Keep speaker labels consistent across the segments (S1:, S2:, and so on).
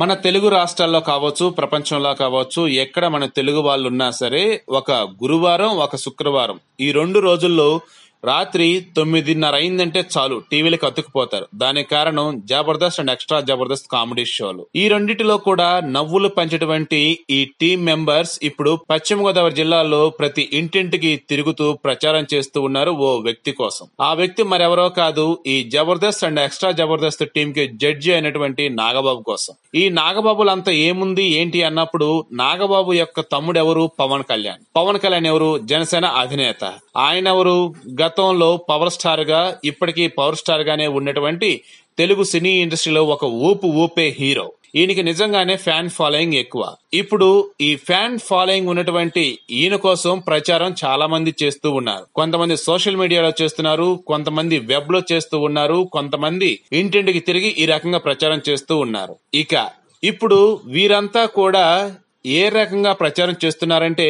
S1: మన తెలుగు రాష్ట్రాల్లో కావచ్చు ప్రపంచంలో కావచ్చు ఎక్కడ మన తెలుగు వాళ్ళు ఉన్నా సరే ఒక గురువారం ఒక శుక్రవారం. ఈ రెండు రోజుల్లో రాత్రి తొమ్మిదిన్నర అయిందంటే చాలు టీవీలకు అతుక్కుపోతారు. దానికి కారణం Jabardasth and extra Jabardasth comedy షోలు. ఈ రెండిటిలో కూడా నవ్వులు పంచేటువంటి ఈ టీం మెంబర్స్ ఇప్పుడు పశ్చిమ గోదావరి జిల్లాలో ప్రతి ఇంటింటికి తిరుగుతూ ప్రచారం చేస్తూ ఉన్నారు ఓ వ్యక్తి కోసం. ఆ వ్యక్తి మరెవరో కాదు ఈ Jabardasth and extra Jabardasth team కి జడ్జి అయినటువంటి నాగబాబు కోసం. ఈ నాగబాబులంతా ఏముంది ఏంటి అన్నప్పుడు నాగబాబు యొక్క తమ్ముడు ఎవరు పవన్ కళ్యాణ్. పవన్ కళ్యాణ్ ఎవరు? జనసేన అధినేత. ఆయన ఎవరు? గతంలో పవర్ స్టార్గా ఇప్పటికీ పవర్ స్టార్ గానే ఉన్నటువంటి తెలుగు సినీ ఇండస్ట్రీలో ఒక ఊపు ఊపే హీరో. ఈయనకి నిజంగానే ఫ్యాన్ ఫాలోయింగ్ ఎక్కువ. ఇప్పుడు ఈ ఫ్యాన్ ఫాలోయింగ్ ఉన్నటువంటి ఈయన కోసం ప్రచారం చాలా మంది చేస్తూ ఉన్నారు. కొంతమంది సోషల్ మీడియాలో చేస్తున్నారు కొంతమంది వెబ్లో చేస్తూ ఉన్నారు కొంతమంది ఇంటింటికి తిరిగి ఈ రకంగా ప్రచారం చేస్తూ ఉన్నారు. ఇక ఇప్పుడు వీరంతా కూడా ఏ రకంగా ప్రచారం చేస్తున్నారంటే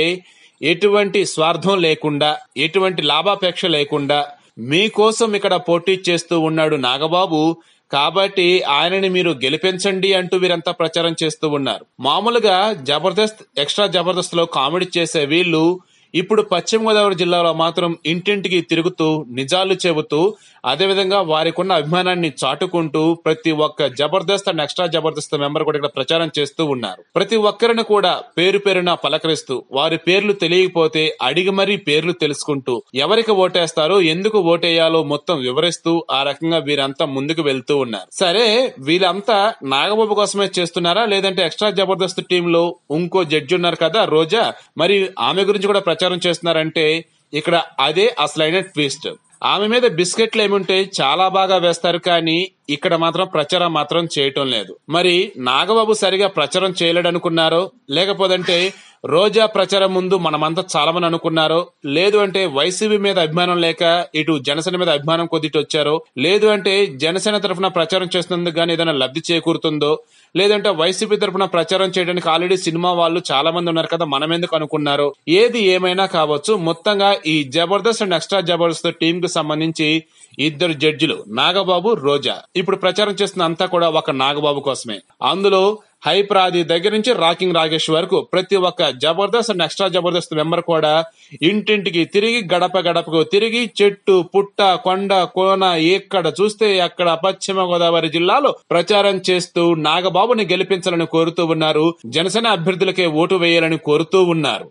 S1: ఎటువంటి స్వార్థం లేకుండా ఎటువంటి లాభాపేక్ష లేకుండా మీకోసం ఇక్కడ పోటీ చేస్తూ ఉన్నాడు నాగబాబు. కాబట్టి ఆయనని మీరు గెలిపించండి అంటూ వీరంతా ప్రచారం చేస్తూ ఉన్నారు. మామూలుగా జబర్దస్త్ ఎక్స్ట్రా జబర్దస్త్లో కామెడీ చేసే వీళ్ళు ఇప్పుడు పశ్చిమ గోదావరి జిల్లాలో మాత్రం ఇంటింటికి తిరుగుతూ నిజాలు చెబుతూ అదేవిధంగా వారికి ఉన్న అభిమానాన్ని చాటుకుంటూ ప్రతి ఒక్క Jabardasth and extra Jabardasth member కూడా ఇక్కడ ప్రచారం చేస్తూ ఉన్నారు. ప్రతి ఒక్కరిని కూడా పేరు పేరున పలకరిస్తూ వారి పేర్లు తెలియకపోతే అడిగి మరీ పేర్లు తెలుసుకుంటూ ఎవరికి ఓటేస్తారో ఎందుకు ఓటేయాలో మొత్తం వివరిస్తూ ఆ రకంగా వీరంతా ముందుకు వెళ్తూ ఉన్నారు. సరే వీళ్ళంతా నాగబాబు కోసమే చేస్తున్నారా? లేదంటే ఎక్స్ట్రా జబర్దస్త్ టీంలో ఇంకో జడ్జి ఉన్నారు కదా రోజా? మరి ఆమె గురించి కూడా ప్రచారం చేస్తున్నారంటే ఇక్కడ అదే అసలైన ట్విస్ట్ ఆమె మీద బిస్కెట్లు ఏముంటే చాలా బాగా వేస్తారు కానీ ఇక్కడ మాత్రం ప్రచారం మాత్రం చేయటం లేదు. మరి నాగబాబు సరిగా ప్రచారం చేయలేడనుకున్నారో లేకపోతే రోజా ప్రచారం ముందు మనమంతా చాలామని అనుకున్నారు లేదు అంటే వైసీపీ మీద అభిమానం లేక ఇటు జనసేన మీద అభిమానం కొద్దిటి వచ్చారో లేదు అంటే జనసేన తరఫున ప్రచారం చేస్తున్నందుకు గానీ ఏదైనా లబ్ధి చేకూరుతుందో లేదంటే వైసీపీ తరఫున ప్రచారం చేయడానికి ఆల్రెడీ సినిమా వాళ్ళు చాలా మంది ఉన్నారు కదా మనం ఎందుకు అనుకున్నారు? ఏది ఏమైనా కావచ్చు మొత్తంగా ఈ జబర్దస్త్ అండ్ ఎక్స్ట్రా జబర్దస్త్ టీమ్కు సంబంధించి ఇద్దరు జడ్జిలు నాగబాబు రోజా. ఇప్పుడు ప్రచారం చేస్తున్న అంతా కూడా ఒక నాగబాబు కోసమే. అందులో హైప్రాది దగ్గర నుంచి రాకింగ్ రాకేష్ వరకు ప్రతి ఒక్క Jabardasth and extra Jabardasth member కూడా ఇంటింటికి తిరిగి గడప గడపకు తిరిగి చెట్టు పుట్ట కొండ కోన ఎక్కడ చూస్తే అక్కడ పశ్చిమ గోదావరి జిల్లాలో ప్రచారం చేస్తూ నాగబాబుని గెలిపించాలని కోరుతూ ఉన్నారు. జనసేన అభ్యర్థులకే ఓటు వేయాలని కోరుతూ ఉన్నారు.